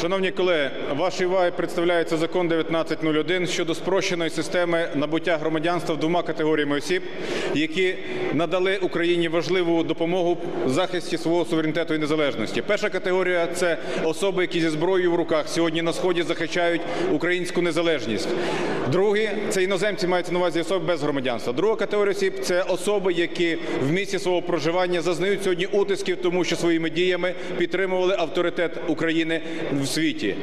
Шановні колеги, вашій увазі представляється закон 1901 щодо спрощеної системи набуття громадянства двома категоріями осіб, які надали Україні важливу допомогу в захисті свого суверенітету і незалежності. Перша категорія це особи, які зі зброєю в руках сьогодні на сході захищають українську незалежність. Другі це іноземці мається на увазі особи без громадянства. Друга категорія осіб це особи, які в місці свого проживання зазнають сьогодні утисків, тому що своїми діями підтримували авторитет України в світі.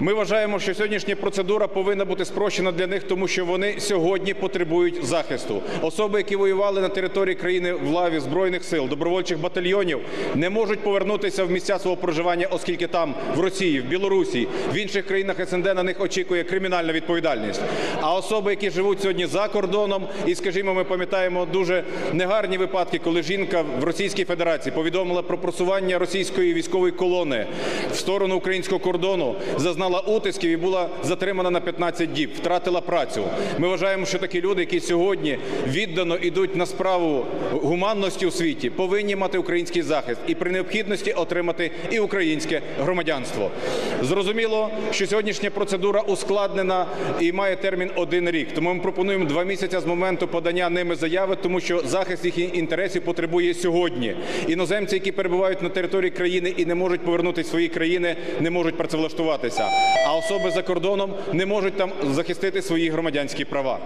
Ми вважаємо, що сьогоднішня процедура повинна бути спрощена для них, тому що вони сьогодні потребують захисту. Особи, які воювали на території країни в лаві збройних сил, добровольчих батальйонів, не можуть повернутися в місця свого проживання, оскільки там в Росії, в Білорусі, в інших країнах СНД на них очікує кримінальна відповідальність. А особи, які живуть сьогодні за кордоном, і скажімо, ми пам'ятаємо дуже негарні випадки, коли жінка в Російській Федерації повідомила про просування російської військової колони в сторону українського кордону, зазнала утисків і була затримана на 15 діб, втратила працю. Ми вважаємо, що такі люди, які сьогодні віддано йдуть на справу гуманності у світі, повинні мати український захист і при необхідності отримати і українське громадянство. Зрозуміло, що сьогоднішня процедура ускладнена і має термін один рік. Тому ми пропонуємо два місяці з моменту подання ними заяви, тому що захист їхніх інтересів потребує сьогодні. Іноземці, які перебувають на території країни і не можуть повернути свої країни, не можуть працевлаштуватися. А особи за кордоном не можуть там захистити свої громадянські права.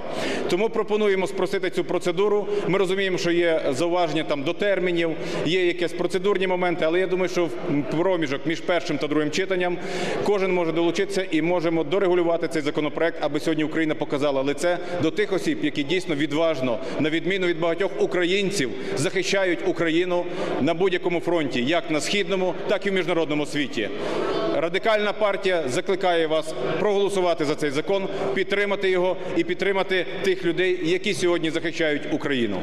Тому пропонуємо спростити цю процедуру. Ми розуміємо, що є зауваження там до термінів, є якісь процедурні моменти, але я думаю, що в проміжок між першим та другим читанням кожен може долучитися і можемо дорегулювати цей законопроект, аби сьогодні Україна показала лице до тих осіб, які дійсно відважно, на відміну від багатьох українців, захищають Україну на будь-якому фронті, як на східному, так і в міжнародному світі. Радикальна партія закликає вас проголосувати за цей закон, підтримати його і підтримати тих людей, які сьогодні захищають Україну.